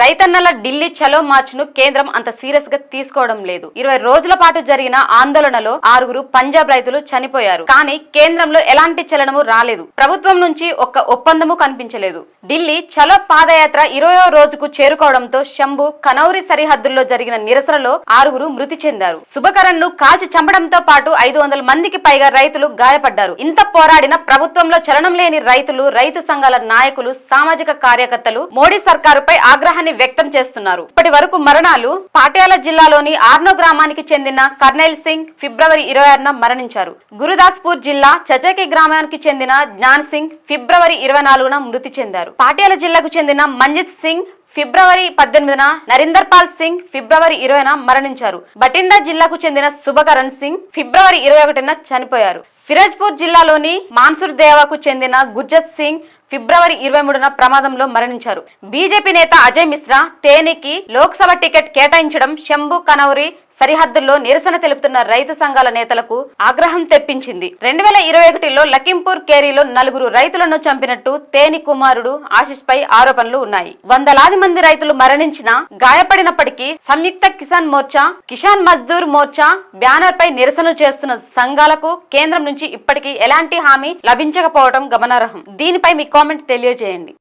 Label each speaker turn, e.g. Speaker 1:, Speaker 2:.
Speaker 1: రైతన్నల ఢిల్లీ చలో మార్చ్ను కేంద్రం అంత సీరియస్గా తీసుకోవడం లేదు. ఇరవై రోజుల పాటు జరిగిన ఆందోళనలో ఆరుగురు పంజాబ్ రైతులు చనిపోయారు. కానీ కేంద్రంలో ఎలాంటి చలనము రాలేదు. ప్రభుత్వం నుంచి ఒక్క ఒప్పందము కనిపించలేదు. ఢిల్లీ చలో పాదయాత్ర ఇరవయో రోజుకు చేరుకోవడంతో శంభు కనౌరి సరిహద్దుల్లో జరిగిన నిరసనలో ఆరుగురు మృతి చెందారు. శుభకరణ్ను కాల్చి చంపడంతో పాటు ఐదు వందల మందికి పైగా రైతులు గాయపడ్డారు. ఇంత పోరాడిన ప్రభుత్వంలో చలనం లేని రైతులు రైతు సంఘాల నాయకులు సామాజిక కార్యకర్తలు మోడీ సర్కారుపై ఆగ్రహాన్ని వ్యక్తం చేస్తున్నారు. ఇప్పటి వరకు మరణాలు పాటియాల జిల్లాలోని ఆర్నో గ్రామానికి చెందిన కర్నైల్ సింగ్ ఫిబ్రవరి ఇరవై ఆరున మరణించారు. గురుదాస్పూర్ జిల్లా చచకి గ్రామానికి చెందిన జ్ఞాన్ సింగ్ ఫిబ్రవరి ఇరవై నాలుగున మృతి చెందారు. పాటియాల జిల్లాకు చెందిన మంజిత్ సింగ్ ఫిబ్రవరి పద్దెనిమిదిన నరేందర్ పాల్ సింగ్ ఫిబ్రవరి ఇరవైన మరణించారు. బటిండా జిల్లాకు చెందిన శుభకరణ్ సింగ్ ఫిబ్రవరి ఇరవై ఒకటిన చనిపోయారు. ఫిరోజ్పూర్ జిల్లాలోని మాన్సూర్ దేవాకు చెందిన గుర్జత్ సింగ్ ఫిబ్రవరి ఇరవై మూడున ప్రమాదంలో మరణించారు. బీజేపీ నేత అజయ్ మిశ్రా తేనికి లోక్సభ టికెట్ కేటాయించడం శంభు కనౌరి సరిహద్దుల్లో నిరసన తెలుపుతున్న రైతు సంఘాల నేతలకు ఆగ్రహం తెప్పించింది. రెండు వేల ఇరవై ఒకటిలో లఖింపూర్ కేరీలో నలుగురు రైతులను చంపినట్టు తేని కుమారుడు ఆశిష్ పై ఆరోపణలు ఉన్నాయి. వందలాది మంది రైతులు మరణించిన గాయపడినప్పటికీ సంయుక్త కిసాన్ మోర్చా కిసాన్ మజ్దూర్ మోర్చా బ్యానర్ పై నిరసనలు చేస్తున్న సంఘాలకు కేంద్రం నుంచి ఇప్పటికీ ఎలాంటి హామీ లభించకపోవడం గమనార్హం. దీనిపై మీ కామెంట్ తెలియజేయండి.